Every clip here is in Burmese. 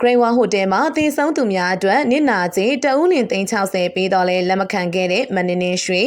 Green One Hotel မှာတည်ဆုံသူများအတွက်နစ်နာကြေးတဦးလင်360ပေးတော့လဲလက်မခံခဲ့တဲ့မနင်းနေရွှေ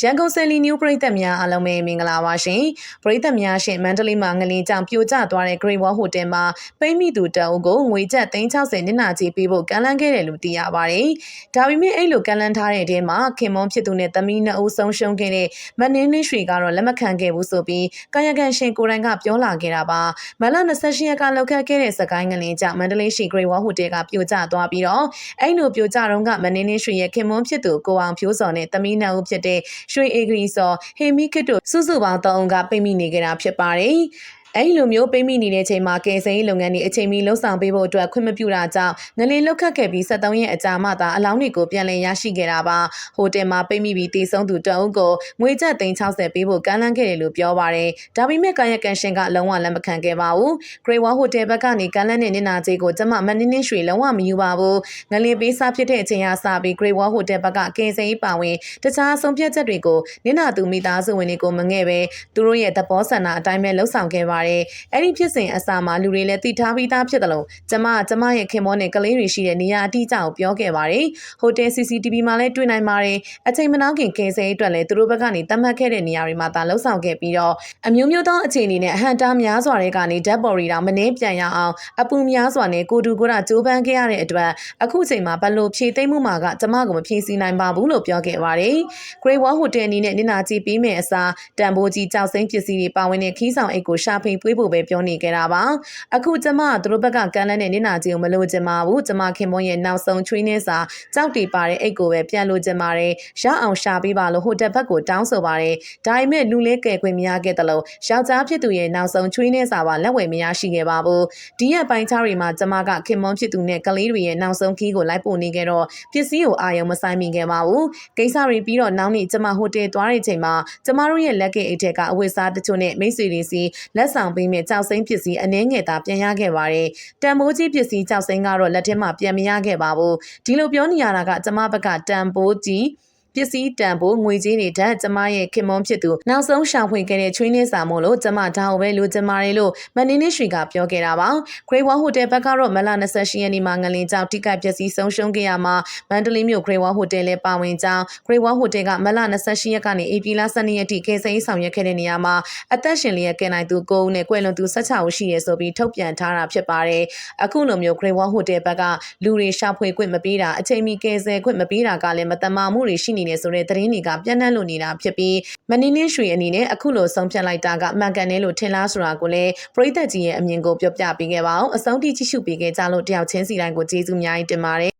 ရန်ကုန်ဆယ်လီနျူပရိသတ်များအားလုံးပဲမင်္ဂလာပါရှင်ပရိသတ်များရှင်မန္တလေးမှာငလင်းကြောင်ပြိုကျသွားတဲ့ Green One Hotel မှာပိတ်မိသူတအုပ်ကိုငွေကျပ်360နစ်နာကြေးပေးဖို့ကမ်းလှမ်းခဲ့တယ်လို့သိရပါတယ်ဒါပေမဲ့အဲ့လိုကမ်းလှမ်းထားတဲ့အထဲမှာခင်မွန်ဖြစ်သူနဲ့သမီးနှစ်ဦးဆုံးရှုံးခဲ့တဲ့မနင်းနေရွှေကတော့လက်မခံခဲ့ဘူးဆိုပြီးကာယကံရှင်ကိုယ်တိုင်ကပြောလာခဲ့တာပါမလ28ရက်ကလောက်ခတ်ခဲ့တဲ့စကိုင်းငလင်းကြောင့်မန္တလေးရှိ Green One Hotel ကပြိုကျသွားပြီးတော့အဲ့လိုပြိုကျတော့ကမနင်းနေရွှေရဲ့ခင်မွန်ဖြစ်သူကိုအောင်ဖြိုးစော်နဲ့သမီးနှစ်ဦးဖြစ်တဲ့ရွှေအေဂရီစော်ဟေမီကစ်တို့စုစုပေါင်း၃ဦးကပိတ်မိနေကြတာဖြစ်ပါတယ်။ အဲ့လိုမျိုးပိတ်မိနေတဲ့ချိန်မှာကယ်ဆယ်ရေးလုပ်ငန်းတွေအချိန်မီလှုပ်ဆောင်ပေးဖို့အတွက်ခွင့်မပြုတာကြောင့်ငလင်လောက်ခတ်ခဲ့ပြီး73ရက်အကြာမှသာအလောင်းတွေကိုပြန်လည်ရရှိခဲ့တာပါဟိုတယ်မှာပိတ်မိပြီးတည်ဆုံးသူတအုပ်ကိုငွေကျပ်360ပေးဖို့ကမ်းလှမ်းခဲ့တယ်လို့ပြောပါတယ်ဒါပေမဲ့ကာယကံရှင်ကလုံးဝလက်မခံခဲ့ပါဘူး Grey One Hotel ဘက်ကနေကမ်းလှမ်းတဲ့နင်နာကြေးကိုကျမမနင်းနှင်းရွှေလုံးဝမယူပါဘူးငလင်ပေးစားဖြစ်တဲ့အချိန်အားစပြီး Grey One Hotel ဘက်ကကယ်ဆယ်ရေးပါဝင်တခြားဆုံးဖြတ်ချက်တွေကိုနင်နာသူမိသားစုဝင်တွေကိုမငဲ့ပဲသူတို့ရဲ့သဘောဆန္ဒအတိုင်းပဲလှုပ်ဆောင်ခဲ့ပါတယ်အဲ့ဒီဖြစ်စဉ်အစမှာလူတွေလည်းသိထားပြီးသားဖြစ်တယ်လို့ကျမကျမရဲ့ခင်မောနဲ့ကလေးတွေရှိတဲ့နေရာအတိအကျကိုပြောခဲ့ပါတယ်ဟိုတယ် CCTV မှာလည်းတွေ့နိုင်ပါတယ်အချိန်မနှောင်းခင်ကယ်ဆယ်ရေးအတွက်လည်းသူတို့ဘက်ကနေတတ်မှတ်ခဲ့တဲ့နေရာတွေမှာသာလှုပ်ဆောင်ခဲ့ပြီးတော့အမျိုးမျိုးသောအခြေအနေနဲ့အဟန်တားများစွာတွေကနေဓာတ်ပေါ်ရီတောင်မနှဲပြန်ရအောင်အပူများစွာနဲ့ကိုတူကိုတာကြိုးပမ်းခဲ့ရတဲ့အတွက်အခုချိန်မှာဘလို့ဖြည့်သိမ့်မှုမှာကကျမကိုမဖြည့်ဆည်းနိုင်ပါဘူးလို့ပြောခဲ့ပါတယ်။ Grey Wall Hotel အနေနဲ့နင်နာကြည့်ပြီးမဲ့အစားတန်ဖိုးကြီးကြောက်စိမ့်ပစ္စည်းတွေပါဝင်တဲ့ခီးဆောင်အိတ်ကိုရှာဖိန်ပွေးဖို့ပဲပြောနေခဲ့တာပါ။အခုကျမကသူတို့ဘက်ကကမ်းလှမ်းတဲ့နင်နာကြီးကိုမလိုချင်ပါဘူး။ကျမခင်မွန်ရဲ့နောက်ဆုံးချွေးနှင်းစာကြောက်တီပါတဲ့အိတ်ကိုပဲပြန်လိုချင်ပါတယ်။ရအောင်ရှာပေးပါလို့ဟိုတယ်ဘက်ကိုတောင်းဆိုပါတယ်။ဒါပေမဲ့လူလဲကယ်ခွင့်မရခဲ့တယ်လို့ယောက်ျားဖြစ်သူရဲ့နောက်ဆုံးချွေးနှင်းစာပါလက်ဝယ်မရရှိခဲ့ပါဘူး။ဒီရက်ပိုင်းခြားတွေမှာကျမကခင်မွန်ဖြစ်သူနဲ့ကလေးတွေရဲ့နောက်ဆုံးခီးကိုလိုက်ပို့နေခဲ့တော့ပစ္စည်းကိုအာရုံမဆိုင်မိခဲ့ပါဘူး။ကိစ္စတွေပြီးတော့နောက်နေ့ကျမဟိုတယ်သွားတဲ့ချိန်မှာကျမတို့ရဲ့လက်ကအိတ်ထက်ကအဝတ်စားတချို့နဲ့မိတ်ဆွေတွေစီလက်ဆောင်ပေးမဲ့ကြောက်စိမ့်ပစ္စည်းအနှဲငယ်သာပြန်ရခဲ့ပါတယ်။တန်ဖိုးကြီးပစ္စည်းကြောက်စိမ့်ကတော့လက်ထဲမှာပြန်မရခဲ့ပါဘူး။ဒီလိုပြောနေရတာကကျမဘက်ကတန်ဖိုးကြီး ပစ္စည်းတန်ဖို့ငွေကြေးတွေဓာတ်ကျမရဲ့ခင်မွန်ဖြစ်သူနောက်ဆုံးရှာဖွေခဲ့တဲ့ချွေးနှင်းစာမို့လို့ကျမဒါကိုပဲလိုချင်ပါတယ်လို့မန်နေနေရွှေကပြောခဲ့တာပါ။ Grey Wall Hotel ဘက်ကတော့မလ28ရက်နေ့မှာငလင်ကြောင့်တိကျပျက်စီးဆုံးရှုံးခဲ့ရမှာမန္တလေးမြို့ Grey Wall Hotel လည်းပါဝင်ကြောင်း Grey Wall Hotel ကမလ28ရက်ကနေဧပြီလ12ရက်ထိကယ်ဆယ်ရေးဆောင်ရွက်ခဲ့တဲ့နေရာမှာအသက်ရှင်လျက်ကဲနိုင်သူ9ဦးနဲ့ကွယ်လွန်သူ16ဦးရှိရဆိုပြီးထုတ်ပြန်ထားတာဖြစ်ပါတယ်။အခုလိုမျိုး Grey Wall Hotel ဘက်ကလူတွေရှာဖွေခွင့်မပေးတာအချိန်မီကယ်ဆယ်ခွင့်မပေးတာကလည်းမတမာမှုတွေရှိနေနေဆိုတဲ့သတင်းတွေကပြန့်နှံ့လို့နေတာဖြစ်ပြီးမနင်းနှင်းရွှေအနေနဲ့အခုလိုဆုံးဖြတ်လိုက်တာကမှန်ကန်တယ်လို့ထင်လားဆိုတာကိုလည်းပရိသတ်ကြီးရဲ့အမြင်ကိုပြောပြပေးခဲ့ပါအောင်အဆုံးထိကြည့်ရှုပေးခဲ့ကြလို့တယောက်ချင်းစီတိုင်းကိုကျေးဇူးအများကြီးတင်ပါတယ်